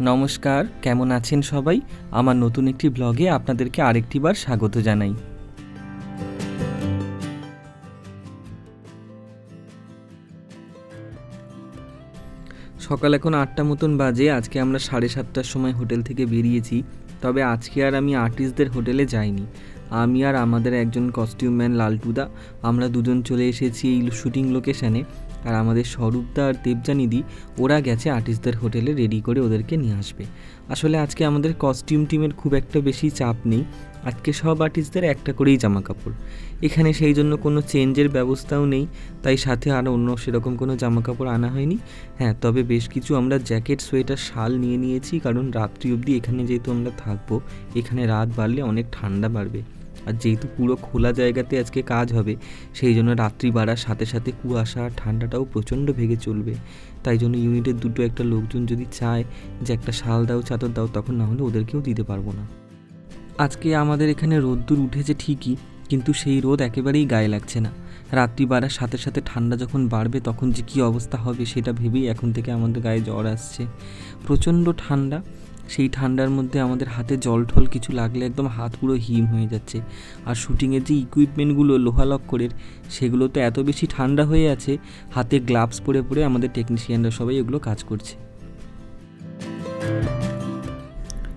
নমস্কার, কেমন আছেন সবাই? আমার নতুন একটি ব্লগে আপনাদেরকে আরেকটিবার স্বাগত জানাই। সকাল এখন আটটা মতন বাজে, আজকে আমরা সাড়ে সাতটার সময় হোটেল থেকে বেরিয়েছি, তবে আজকে আর আমি আর্টিস্টদের হোটেলে যাইনি। আমি আর আমাদের একজন কস্টিউম ম্যান লালটুদা, আমরা দুজন চলে এসেছি এই শুটিং লোকেশানে আর আমাদের স্বরূপদা আর দেবজানিদি ওরা গেছে আর্টিস্টদের হোটেলে রেডি করে ওদেরকে নিয়ে আসবে। আসলে আজকে আমাদের কস্টিউম টিমের খুব একটা বেশি চাপ নেই। আজকে সব আর্টিস্টদের একটা করেই জামা কাপড় এখানে সেই জন্য কোনো চেঞ্জের ব্যবস্থাও নেই। তাই সাথে আর অন্য সেরকম কোনো জামা কাপড় আনা হয়নি। হ্যাঁ তবে বেশ কিছু আমরা জ্যাকেট সোয়েটার শাল নিয়ে নিয়েছি। কারণ রাত্রি অবধি এখানে যেহেতু আমরা থাকব, এখানে রাত বাড়লে অনেক ঠান্ডা বাড়বে। আর যেহেতু পুরো খোলা জায়গাতে আজকে কাজ হবে, সেই জন্য রাত্রি বাড়ার সাথে সাথে কুয়াশা ঠান্ডাটাও প্রচণ্ড ভেগে চলবে। তাই জন্য ইউনিটের দুটো একটা লোকজন যদি চায় যে একটা শাল দাও, চাদর দাও, তখন না হলে ওদেরকেও দিতে পারব না। আজকে আমাদের এখানে রোদ্দুর উঠেছে ঠিকই, কিন্তু সেই রোদ একেবারেই গায়ে লাগছে না। রাত্রি বাড়ার সাথে সাথে ঠান্ডা যখন বাড়বে, তখন যে কী অবস্থা হবে, সেটা ভেবেই এখন থেকে আমাদের গায়ে জ্বর আসছে। প্রচণ্ড ঠান্ডা সেই ঠান্ডার মধ্যে আমাদের হাতে জল ঠল কিছু লাগলে একদম হাত পুরো হিম হয়ে যাচ্ছে। আর শুটিংয়ের যে ইকুইপমেন্টগুলো লোহা লক্করের সেগুলো তো এত বেশি ঠান্ডা হয়ে আছে, হাতে গ্লাভস পরে পরে আমাদের টেকনিশিয়ানরা সবাই এগুলো কাজ করছে।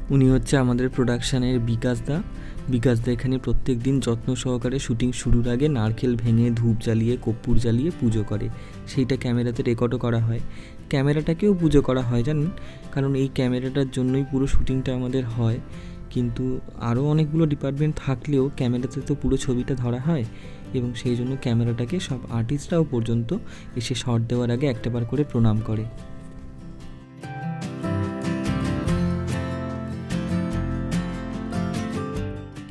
উনি হচ্ছে আমাদের প্রোডাকশানের বিকাশ দা। বিকাশ দা এখানে প্রত্যেক দিন যত্ন সহকারে শুটিং শুরুর আগে নারকেল ভেঙে ধূপ জ্বালিয়ে, কর্পূর জ্বালিয়ে পুজো করে। সেইটা ক্যামেরাতে রেকর্ডও করা হয়। ক্যামেরাটাকেও পুজো করা হয়, জানেন? কারণ এই ক্যামেরাটার জন্যই পুরো শ্যুটিংটা আমাদের হয়। কিন্তু আরও অনেকগুলো ডিপার্টমেন্ট থাকলেও ক্যামেরাতে তো পুরো ছবিটা ধরা হয় এবং সেই জন্য ক্যামেরাটাকে সব আর্টিস্টরাও পর্যন্ত এসে শর্ট দেওয়ার আগে একটাবার করে প্রণাম করে।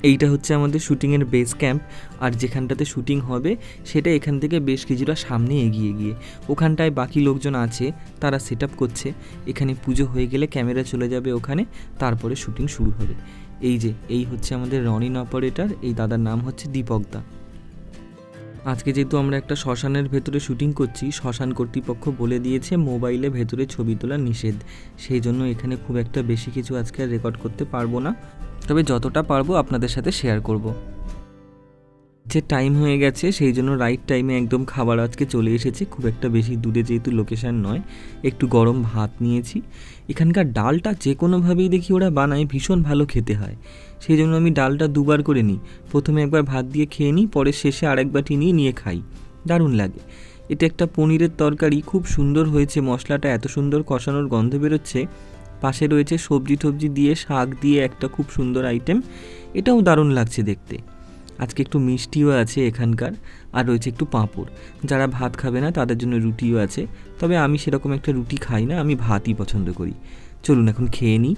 এইটা হচ্ছে আমাদের শুটিংয়ের বেস ক্যাম্প আর যেখানটাতে শুটিং হবে, সেটা এখান থেকে বেশ কিছুটা সামনে এগিয়ে গিয়ে। ওখানটায় বাকি লোকজন আছে, তারা সেট করছে। এখানে পুজো হয়ে গেলে ক্যামেরা চলে যাবে ওখানে, তারপরে শুটিং শুরু হবে। এই যে, এই হচ্ছে আমাদের রনিন অপারেটর এই দাদার নাম হচ্ছে দীপক দা। আজকে যেহেতু আমরা একটা শ্মশানের ভেতরে শুটিং করছি, শ্মশান কর্তৃপক্ষ বলে দিয়েছে মোবাইলে ভেতরে ছবি তোলা নিষেধ। সেই জন্য এখানে খুব একটা বেশি কিছু আজকে রেকর্ড করতে পারব না। তবে যতটা পারব আপনাদের সাথে শেয়ার করব। যে টাইম হয়ে গেছে, সেই জন্য রাইট টাইমে একদম খাবার আজকে চলে এসেছে। খুব একটা বেশি দূরে যেহেতু লোকেশান নয়, একটু গরম ভাত নিয়েছি। এখানকার ডালটা যে কোনোভাবেই দেখি ওরা বানায়, ভীষণ ভালো খেতে হয়। সেই জন্য আমি ডালটা দুবার করে নিই। প্রথমে একবার ভাত দিয়ে খেয়ে নিই, পরে শেষে আরেক বাটি নিয়ে নিয়ে খাই। দারুণ লাগে। এটা একটা পনিরের তরকারি, খুব সুন্দর হয়েছে, মশলাটা এত সুন্দর কষানোর গন্ধ বেরোচ্ছে। পাশে রয়েছে সবজি টবজি দিয়ে, শাক দিয়ে একটা খুব সুন্দর আইটেম এটাও দারুণ লাগছে দেখতে। আজকে একটু মিষ্টিও আছে এখানকার, আর রয়েছে একটু পাঁপড়। যারা ভাত খাবে না, তাদের জন্য রুটিও আছে। তবে আমি সেরকম একটা রুটি খাই না, আমি ভাতই পছন্দ করি। চলুন এখন খেয়ে নিই।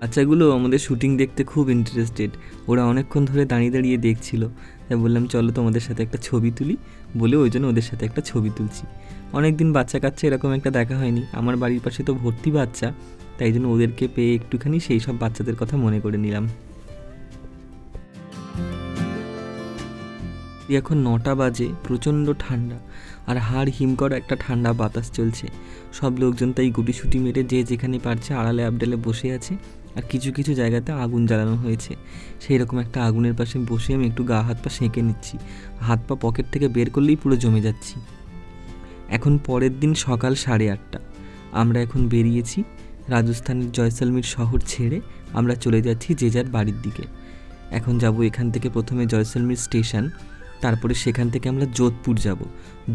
বাচ্চাগুলো আমাদের শুটিং দেখতে খুব ইন্টারেস্টেড ওরা অনেকক্ষণ ধরে দাঁড়িয়ে দাঁড়িয়ে দেখছিল। তাই বললাম, চলো তোমাদের সাথে একটা ছবি তুলি। বলে ওই জন্য ওদের সাথে একটা ছবি তুলছি। অনেক দিন বাচ্চা কাচ্চা এরকম একটা দেখা হয়নি। আমার বাড়ির পাশে তো ভর্তি বাচ্চা, তাই জন্য ওদেরকে পেয়ে একটুখানি সেই সব বাচ্চাদের কথা মনে করে নিলাম। এখন নটা বাজে, প্রচণ্ড ঠান্ডা, আর হাড় হিম করা একটা ঠান্ডা বাতাস চলছে। সব লোকজন তাই গুটিসুটি মেরে যে যেখানে পারছে আড়ালে আবডালে বসে আছে, আর কিছু কিছু জায়গাতে আগুন জ্বালানো হয়েছে। সেই রকম একটা আগুনের পাশে বসে আমি একটু গা হাত পা সেঁকে নিচ্ছি, হাত পা পকেট থেকে বের করলেই পুরো জমে যাচ্ছি। এখন পরের দিন সকাল সাড়ে আটটা। আমরা এখন বেরিয়েছি রাজস্থানের জয়সলমীর শহর ছেড়ে আমরা চলে যাচ্ছি যে যার বাড়ির দিকে। এখন যাব এখান থেকে প্রথমে জয়সলমীর স্টেশন, তারপরে সেখান থেকে আমরা যোধপুর যাব।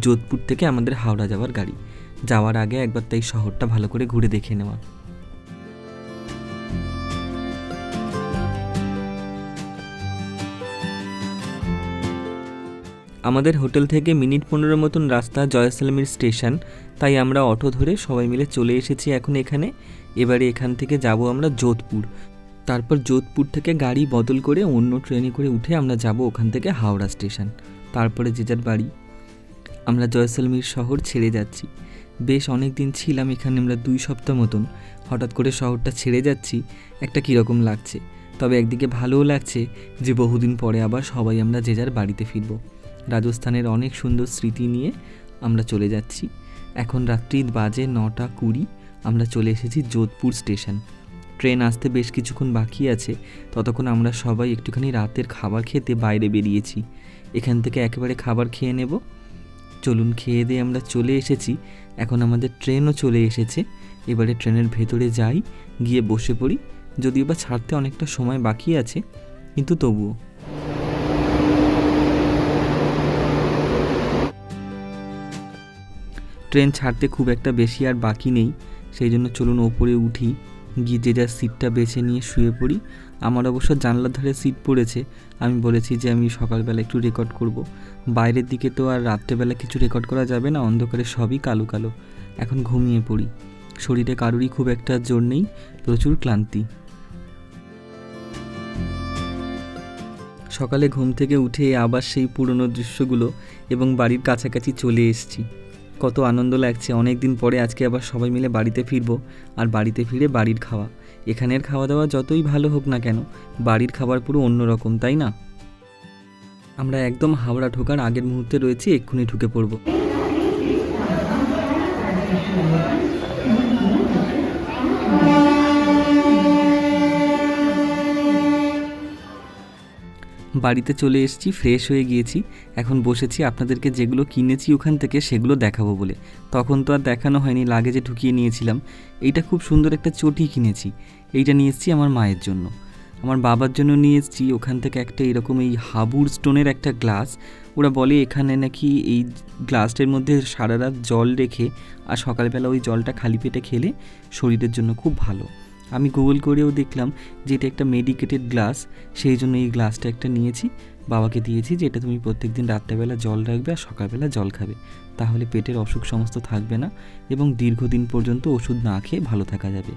যোধপুর থেকে আমাদের হাওড়া যাওয়ার গাড়ি। যাওয়ার আগে একবার তাই শহরটা ভালো করে ঘুরে দেখে নেওয়া। আমাদের হোটেল থেকে মিনিট পনেরো মতন রাস্তা জয়সলমীর স্টেশন, তাই আমরা অটো ধরে সবাই মিলে চলে এসেছি এখন এখানে। এবারে এখান থেকে যাব আমরা যোধপুর। তারপর যোধপুর থেকে গাড়ি বদল করে অন্য ট্রেনে করে উঠে আমরা যাব ওখান থেকে হাওড়া স্টেশন। তারপরে যে যার বাড়ি। আমরা জয়সলমীর শহর ছেড়ে যাচ্ছি। বেশ অনেক দিন ছিলাম এখানে আমরা দুই সপ্তাহ মতন। হঠাৎ করে শহরটা ছেড়ে যাচ্ছি, একটা কীরকম লাগছে। তবে একদিকে ভালোও লাগছে যে বহুদিন পরে আবার সবাই আমরা যে যার বাড়িতে ফিরবো। রাজস্থানের অনেক সুন্দর স্মৃতি নিয়ে আমরা চলে যাচ্ছি। এখন রাত্রি বাজে নটা কুড়ি, আমরা চলে এসেছি যোধপুর স্টেশন। ট্রেন আসতে বেশ কিছুক্ষণ বাকি আছে, ততক্ষণ আমরা সবাই একটুখানি রাতের খাবার খেতে বাইরে বেরিয়েছি। এখান থেকে একেবারে খাবার খেয়ে নেব। চলুন, খেয়ে দিয়ে আমরা চলে এসেছি। এখন আমাদের ট্রেনও চলে এসেছে। এবারে ট্রেনের ভেতরে যাই, গিয়ে বসে পড়ি। যদিও বা ছাড়তে অনেকটা সময় বাকি আছে, কিন্তু তবুও। ট্রেন ছাড়তে খুব একটা বেশি আর বাকি নেই। সেই জন্য চলুন ওপরে উঠি। গিয়ে যে যার সিটটা বেছে নিয়ে শুয়ে পড়ি। আমার অবশ্য জানলার ধারে সিট পড়েছে। আমি বলেছি যে আমি সকালবেলা একটু রেকর্ড করব। বাইরের দিকে তো আর রাত্রেবেলা কিছু রেকর্ড করা যাবে না। অন্ধকারে সবই কালো কালো। এখন ঘুমিয়ে পড়ি। শরীরে কারোরই খুব একটা জোর নেই। প্রচুর ক্লান্তি। সকালে ঘুম থেকে উঠে আবার সেই পুরনো দৃশ্যগুলো এবং বাড়ির কাছাকাছি চলে এসেছি। কত আনন্দ লাগছে। অনেক দিন পরে আজকে আবার সবাই মিলে বাড়িতে ফিরবো। আর বাড়িতে ফিরে বাড়ির খাওয়া। এখানের খাওয়া দাওয়া যতই ভালো হোক না কেন, বাড়ির খাবার পুরো অন্যরকম, তাই না? আমরা একদম হাওড়া ঢোকার আগের মুহূর্তে রয়েছি, এক্ষুনি ঢুকে পড়ব। বাড়িতে চলে এসেছি ফ্রেশ হয়ে গিয়েছি। এখন বসেছি, আপনাদেরকে যেগুলো কিনেছি ওখান থেকে সেগুলো দেখাবো বলে। তখন তো আর দেখানো হয়নি, লাগেজে ঢুকিয়ে নিয়েছিলাম। এইটা খুব সুন্দর একটা চটি কিনেছি, এইটা নিয়ে এসেছি আমার মায়ের জন্য। আমার বাবার জন্য নিয়ে এসেছি, ওখান থেকে একটা এরকম এই হাবুর স্টোনের একটা গ্লাস। ওরা বলে এখানে নাকি এই গ্লাসটার মধ্যে সারা রাত জল রেখে আর সকালবেলা ওই জলটা খালি পেটে খেলে শরীরের জন্য খুব ভালো। আমি গুগল করেও দেখলাম যে এটা একটা মেডিকেটেড গ্লাস সেই জন্য এই গ্লাসটা একটা নিয়েছি। বাবাকে দিয়েছি যে এটা তুমি প্রত্যেক দিন রাত্রেবেলা জল রাখবে আর সকালবেলা জল খাবে। তাহলে পেটের অসুখ সমস্ত থাকবে না এবং দীর্ঘদিন পর্যন্ত ওষুধ না খেয়ে ভালো থাকা যাবে।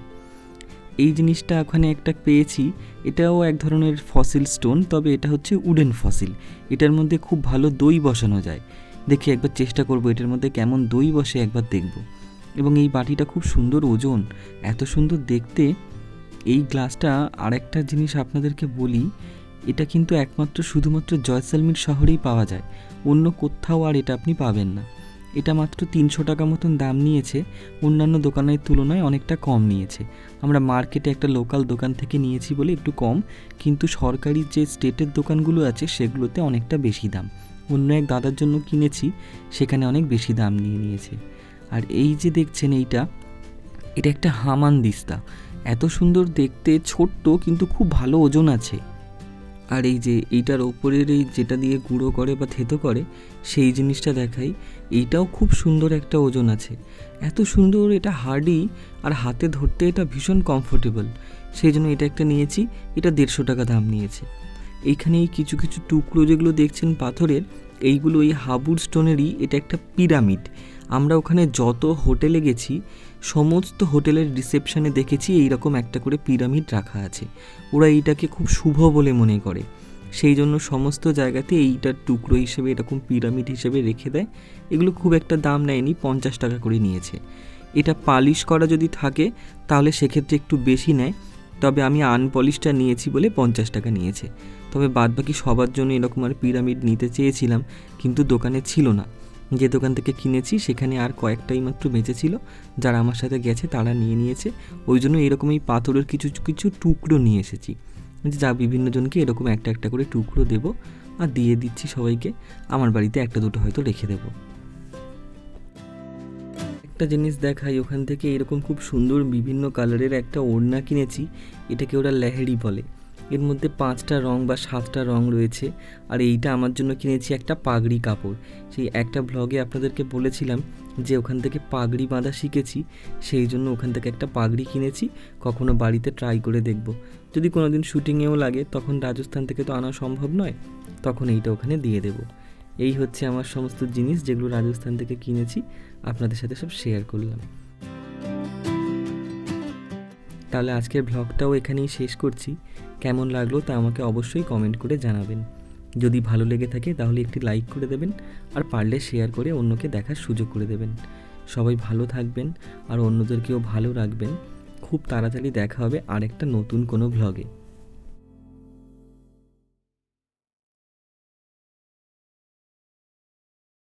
এই জিনিসটা ওখানে একটা পেয়েছি। এটাও এক ধরনের ফসিল স্টোন তবে এটা হচ্ছে উডেন ফসিল এটার মধ্যে খুব ভালো দই বসানো যায়। দেখি একবার চেষ্টা করব এটার মধ্যে কেমন দই বসে একবার দেখব। এবং এই বাটিটা খুব সুন্দর ওজন, এত সুন্দর দেখতে। এই গ্লাসটা আরেকটা জিনিস আপনাদেরকে বলি, এটা কিন্তু একমাত্র শুধুমাত্র জয়সালমীর শহরেই পাওয়া যায়, অন্য কোথাও আর এটা আপনি পাবেন না। এটা মাত্র তিনশো টাকা মতন দাম নিয়েছে, অন্যান্য দোকানের তুলনায় অনেকটা কম নিয়েছে। আমরা মার্কেটে একটা লোকাল দোকান থেকে নিয়েছি বলে একটু কম, কিন্তু সরকারি যে স্টেটের দোকানগুলো আছে সেগুলোতে অনেকটা বেশি দাম। অন্য এক দাদার জন্য কিনেছি, সেখানে অনেক বেশি দাম নিয়ে নিয়েছে। আর এই যে দেখছেন এইটা, এটা একটা হামান দিস্তা। এত সুন্দর দেখতে, ছোট্ট কিন্তু খুব ভালো ওজন আছে। আর এই যে এইটার ওপরের এই যেটা দিয়ে গুঁড়ো করে বা থেতো করে, সেই জিনিসটা দেখাই, এইটাও খুব সুন্দর একটা ওজন আছে। এত সুন্দর এটা হার্ডি আর হাতে ধরতে এটা ভীষণ কমফোর্টেবল। সেই জন্য এটা একটা নিয়েছি, এটা দেড়শো টাকা দাম নিয়েছে। এইখানে এই কিছু কিছু টুকরো যেগুলো দেখছেন পাথরের, এইগুলো এই হাবুর স্টোনেরই এটা একটা পিরামিড। আমরা ওখানে যত হোটেলে গেছি, সমস্ত হোটেলের রিসেপশনে দেখেছি এইরকম একটা করে পিরামিড রাখা আছে। ওরা এইটাকে খুব শুভ বলে মনে করে। সেই জন্য সমস্ত জায়গাতে এইটার টুকরো হিসেবে, এরকম পিরামিড হিসেবে রেখে দেয়। এগুলো খুব একটা দাম নেয়নি, পঞ্চাশ টাকা করে নিয়েছে। এটা পালিশ করা যদি থাকে, তাহলে সেক্ষেত্রে একটু বেশি নেয়। তবে আমি আনপলিশটা নিয়েছি বলে পঞ্চাশ টাকা নিয়েছে। তবে বাদবাকি সবার জন্য এরকম আর পিরামিড নিতে চেয়েছিলাম, কিন্তু দোকানে ছিল না। যে দোকান থেকে কিনেছি, সেখানে আর কয়েকটাই মাত্র বেঁচে ছিল যারা আমার সাথে গেছে তারা নিয়ে নিয়েছে। ওই জন্য এরকম এই পাথরের কিছু কিছু টুকরো নিয়ে এসেছি। যা বিভিন্ন জনকে এরকম একটা একটা করে টুকরো দেবো আর দিয়ে দিচ্ছি সবাইকে। আমার বাড়িতে একটা, দুটো হয়তো রেখে দেবো। একটা জিনিস দেখাই, ওখান থেকে এরকম খুব সুন্দর বিভিন্ন কালারের একটা ওড়না কিনেছি, এটাকে ওরা লেহেরি বলে। এর মধ্যে পাঁচটা রং বা সাতটা রং রয়েছে। আর এইটা আমার জন্য কিনেছি একটা পাগড়ি কাপড়। সেই একটা ব্লগে আপনাদেরকে বলেছিলাম যে ওখান থেকে পাগড়ি বাঁধা শিখেছি, সেই জন্য ওখান থেকে একটা পাগড়ি কিনেছি, কখনো বাড়িতে ট্রাই করে দেখব। যদি কোনো দিন শ্যুটিংয়েও লাগে, তখন রাজস্থান থেকে তো আনা সম্ভব নয়, তখন এইটা ওখানে দিয়ে দেব। এই হচ্ছে আমার সমস্ত জিনিস যেগুলো রাজস্থান থেকে কিনেছি, আপনাদের সাথে সব শেয়ার করলাম। তাহলে আজকের ব্লগটাও এখানেই শেষ করছি। কেমন লাগল তা আমাকে অবশ্যই কমেন্ট করে জানাবেন। যদি ভালো লেগে থাকে তাহলে একটি লাইক করে দেবেন আর পারলে শেয়ার করে অন্যকে দেখার সুযোগ করে দেবেন। সবাই ভালো থাকবেন আর অন্যদেরকেও ভালো রাখবেন। খুব তাড়াতাড়ি দেখা হবে আরেকটা নতুন কোনো ভ্লগে